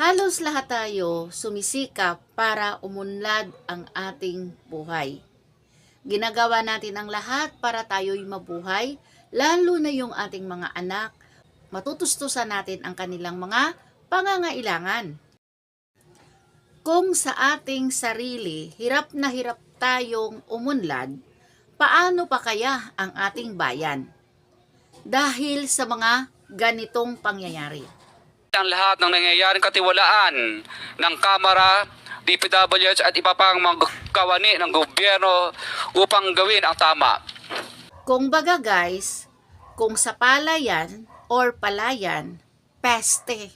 Halos lahat tayo sumisikap para umunlad ang ating buhay. Ginagawa natin ang lahat para tayo'y mabuhay, lalo na yung ating mga anak, matutustusan natin ang kanilang mga pangangailangan. Kung sa ating sarili, hirap na hirap tayong umunlad, paano pa kaya ang ating bayan? Dahil sa mga ganitong pangyayari. Ang lahat ng nangyayaring katiwalaan ng Kamara, DPWH at iba pang mga kawani ng gobyerno upang gawin ang tama. Kung baga guys, kung sa palayan or palayan, peste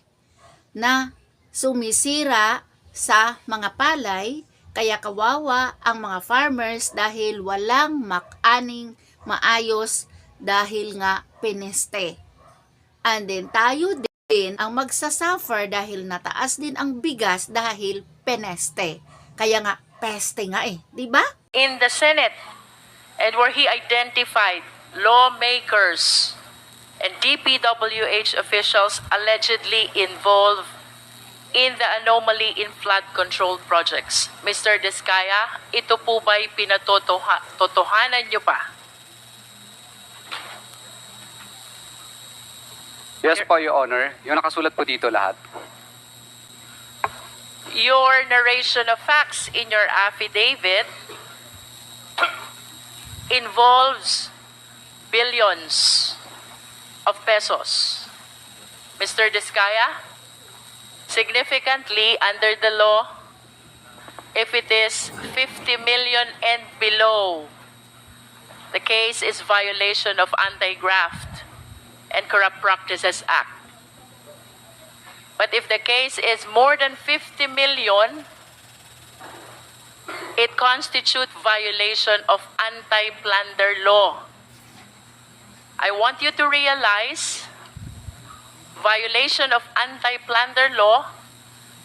na sumisira sa mga palay, kaya kawawa ang mga farmers dahil walang makaning maayos dahil nga pineste. And then tayo din ang magsasuffer dahil nataas din ang bigas dahil peneste. Kaya nga, peste nga eh, di ba? in the Senate and where he identified lawmakers and DPWH officials allegedly involved in the anomaly in flood control projects. Mr. Descaya, ito po ba'y pinatotohanan niyo pa? Yes po, Your Honor. Yung nakasulat po dito lahat. Your narration of facts in your affidavit involves billions of pesos. Mr. Descaya, significantly under the law, if it is 50 million and below, the case is violation of Anti-Graft and Corrupt Practices Act. But if the case is more than 50 million, it constitutes violation of anti-plunder law. I want you to realize violation of anti-plunder law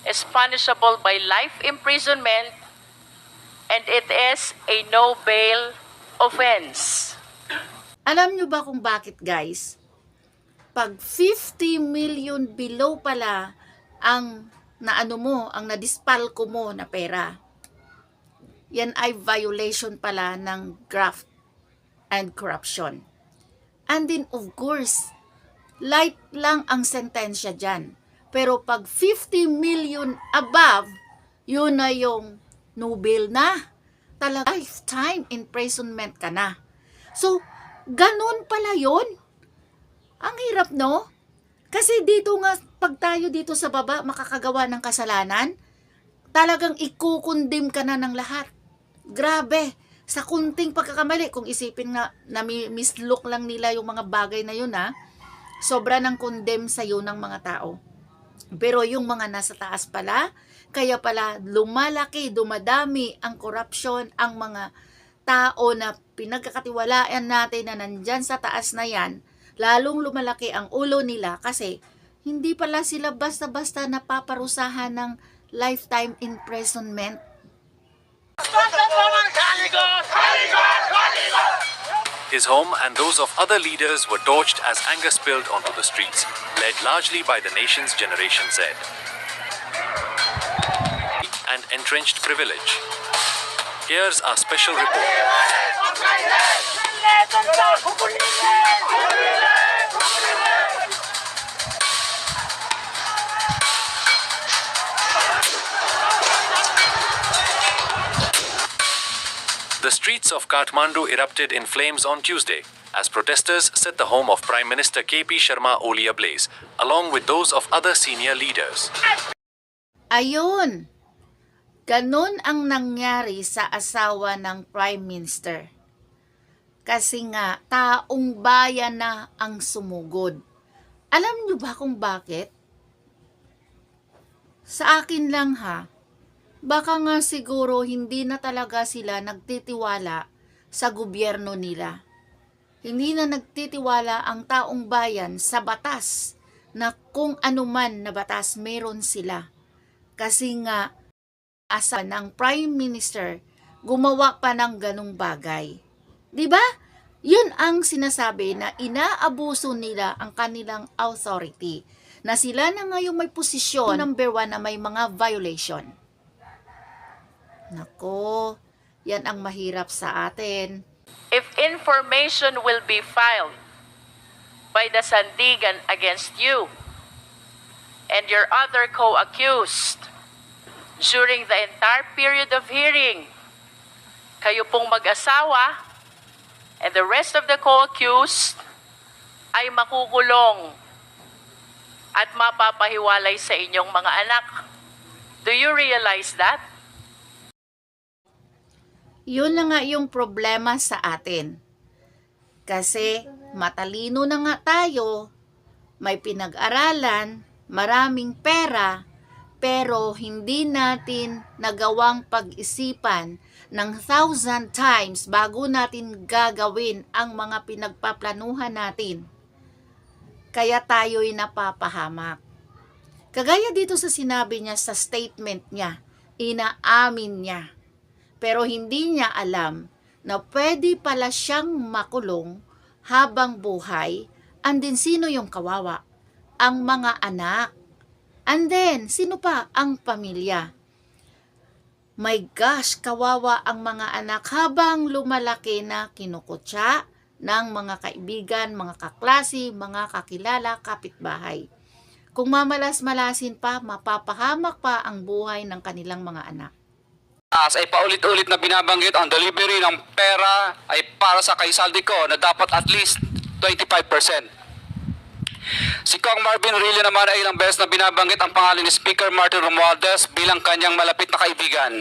is punishable by life imprisonment and it is a no bail offense. Alam nyo ba kung bakit guys? Pag 50 million below pala ang naano mo, ang nadispalko mo na pera. Yan ay violation pala ng graft and corruption. And then of course, light lang ang sentensya dyan. Pero pag 50 million above, yun na yung no bail na. Talaga lifetime imprisonment ka na. So, ganun pala yun. Ang hirap, no? Kasi dito nga, pag tayo dito sa baba makakagawa ng kasalanan, talagang ikukundim ka na ng lahat. Grabe. Sa kunting pagkakamali, kung isipin na mi- mislook lang nila yung mga bagay na yun, ha, sobra ng condemn sa'yo ng mga tao. Pero yung mga nasa taas pala, kaya pala lumalaki, dumadami ang corruption, ang mga tao na pinagkakatiwalaan natin na nandyan sa taas na yan, lalong lumalaki ang ulo nila kasi hindi pala sila basta-basta napaparusahan ng lifetime imprisonment. His home and those of other leaders were torched as anger spilled onto the streets, led largely by the nation's Generation Z. And entrenched privilege. Here's our special report. The streets of Kathmandu erupted in flames on Tuesday as protesters set the home of Prime Minister KP Sharma Oli ablaze, along with those of other senior leaders. Ayun! Ganon ang nangyari sa asawa ng Prime Minister. Kasi nga, taong bayan na ang sumugod. Alam niyo ba kung bakit? Sa akin lang ha, baka nga siguro hindi na talaga sila nagtitiwala sa gobyerno nila. Hindi na nagtitiwala ang taong bayan sa batas na kung anuman na batas meron sila. Kasi nga, asa ng Prime Minister gumawa pa ng ganong bagay. 'Di ba? Yun ang sinasabi na inaabuso nila ang kanilang authority. na sila na ngayong may posisyon number one na may mga violation. Nako, yan ang mahirap sa atin. If information will be filed by the Sandigan against you and your other co-accused during the entire period of hearing, kayo pong mag-asawa and the rest of the co-accused ay makukulong at mapapahiwalay sa inyong mga anak. Do you realize that? Yun na nga yung problema sa atin. Kasi matalino na nga tayo, may pinag-aralan, maraming pera, pero hindi natin nagawang pag-isipan ng thousand times bago natin gagawin ang mga pinagpaplanuhan natin. Kaya tayo'y napapahamak. Kagaya dito sa sinabi niya sa statement niya, inaamin niya pero hindi niya alam na pwede pala siyang makulong habang buhay and then sino yung kawawa? Ang mga anak. And then, sino pa? Ang pamilya. My gosh, kawawa ang mga anak habang lumalaki na kinukutya ng mga kaibigan, mga kaklase, mga kakilala, kapitbahay. Kung mamalas-malasin pa, mapapahamak pa ang buhay ng kanilang mga anak. As ay paulit-ulit na binabanggit ang delivery ng pera ay para sa kay Saldico na dapat at least 25%. Si Kong Marvin Rillo naman ay ilang beses na binabanggit ang pangalan ni Speaker Martin Romualdez bilang kanyang malapit na kaibigan.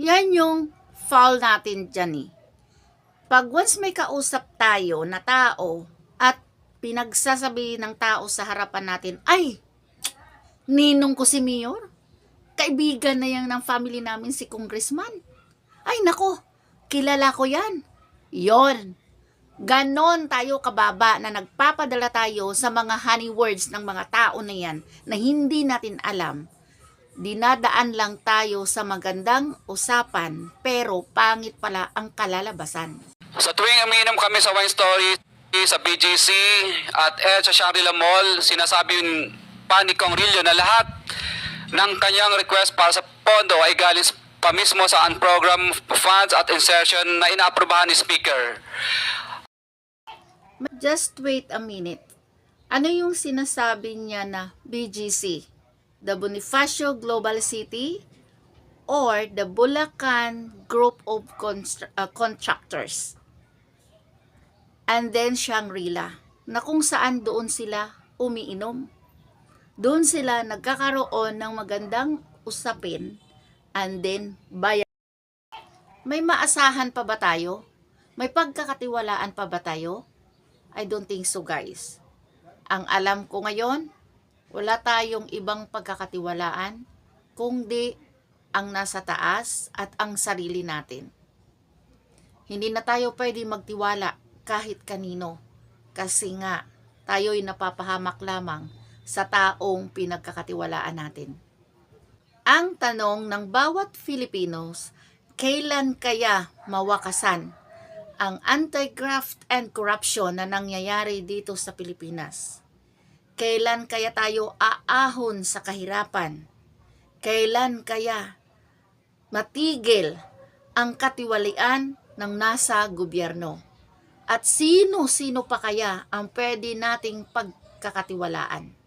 Yan yung foul natin dyan eh. Pag once may kausap tayo na tao at pinagsasabi ng tao sa harapan natin, ay, ninong ko si Mayor. Kaibigan na yan ng family namin si Congressman. Ay nako, kilala ko yan. Yon. Ganon tayo kababa na nagpapadala tayo sa mga honey words ng mga tao na yan na hindi natin alam dinadaan lang tayo sa magandang usapan pero pangit pala ang kalalabasan. Sa tuwing umiinom kami sa Wine Story, sa BGC at Ed sa Shangri-La Mall, sinasabi pa ni Kong Rillo na lahat ng kanyang request para sa pondo ay galing pa mismo sa unprogram funds at insertion na inaaprobahan ni Speaker. Just wait a minute. Ano yung sinasabi niya na BGC? The Bonifacio Global City or the Bulacan Group of Constr- uh, Contractors? And then Shangri-La, na kung saan doon sila umiinom. Doon sila nagkakaroon ng magandang usapin and then bayan. May maasahan pa ba tayo? May pagkakatiwalaan pa ba tayo? I don't think so guys. Ang alam ko ngayon, wala tayong ibang pagkakatiwalaan kundi ang nasa taas at ang sarili natin. Hindi na tayo pwede magtiwala kahit kanino kasi nga tayo'y napapahamak lamang sa taong pinagkakatiwalaan natin. Ang tanong ng bawat Filipinos, kailan kaya mawakasan ang anti-graft and corruption na nangyayari dito sa Pilipinas? Kailan kaya tayo aahon sa kahirapan? Kailan kaya matigil ang katiwalian ng nasa gobyerno? At sino-sino pa kaya ang pwede nating pagkakatiwalaan?